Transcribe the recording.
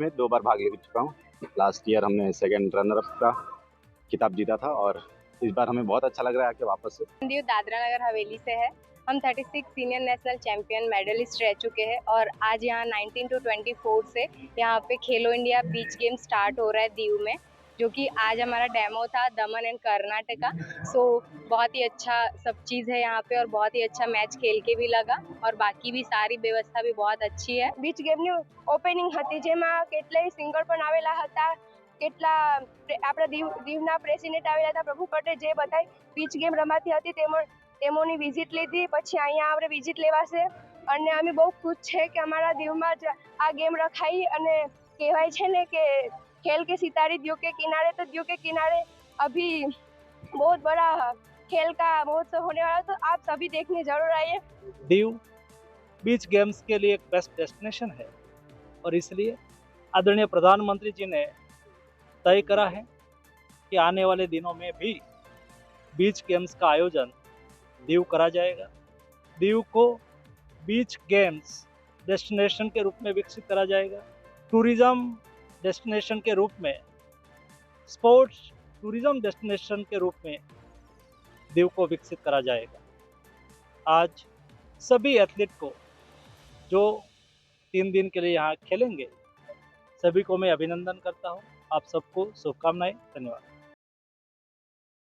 में दो बार भाग ले चुका हूँ। लास्ट ईयर हमने सेकेंड रनर अप का किताब जीता था और इस बार हमें बहुत अच्छा लग रहा है कि वापस से। दादरा नगर हवेली से है। हम 36 सीनियर नेशनल चैंपियन मेडलिस्ट रह चुके हैं और आज यहाँ 19 टू 24 से यहाँ पे खेलो इंडिया बीच गेम स्टार्ट हो रहा है दीव में। जो कि आज हमारा डेमो था दमन एंड कर्नाटका सो बहुत ही अच्छा सब चीज़ है यहाँ पे और बहुत ही अच्छा मैच खेल के भी लगा और बाकी भी सारी व्यवस्था भी बहुत अच्छी है બીચ ગેમની ઓપનિંગ હતી જેમાં કેટલાય સિંગર પણ આવેલા હતા કેટલા પ્રે- આપણા દીવ દીવના પ્રેસિડેન્ટ આવેલા હતા પ્રભુ પટેલ જે બધાય બીચ ગેમ રમાતી હતી તેમાં તેમોની વિઝિટ લીધી પછી અહીંયા આપણે વિઝિટ લેવાશે અને અમે બહુ ખુશ છે કે અમારા દીવમાં જ આ ગેમ રખાઈ અને કહેવાય છે ને કે खेल के सितारे, दियो के किनारे तो दियो के किनारे अभी बहुत बड़ा खेल का महोत्सव होने वाला तो आप सभी देखने ज़रूर आइए। दीव बीच गेम्स के लिए एक बेस्ट डेस्टिनेशन है और इसलिए आदरणीय प्रधानमंत्री जी ने तय करा है कि आने वाले दिनों में भी बीच गेम्स का आयोजन दीव करा जाएगा। दीव को बीच गेम्स डेस्टिनेशन के रूप में विकसित करा जाएगा। टूरिज़्म डेस्टिनेशन के रूप में, स्पोर्ट्स टूरिज़्म डेस्टिनेशन के रूप में दीव को विकसित करा जाएगा। आज सभी एथलीट को जो तीन दिन के लिए यहाँ खेलेंगे, सभी को मैं अभिनंदन करता हूँ। आप सबको शुभकामनाएँ, धन्यवाद।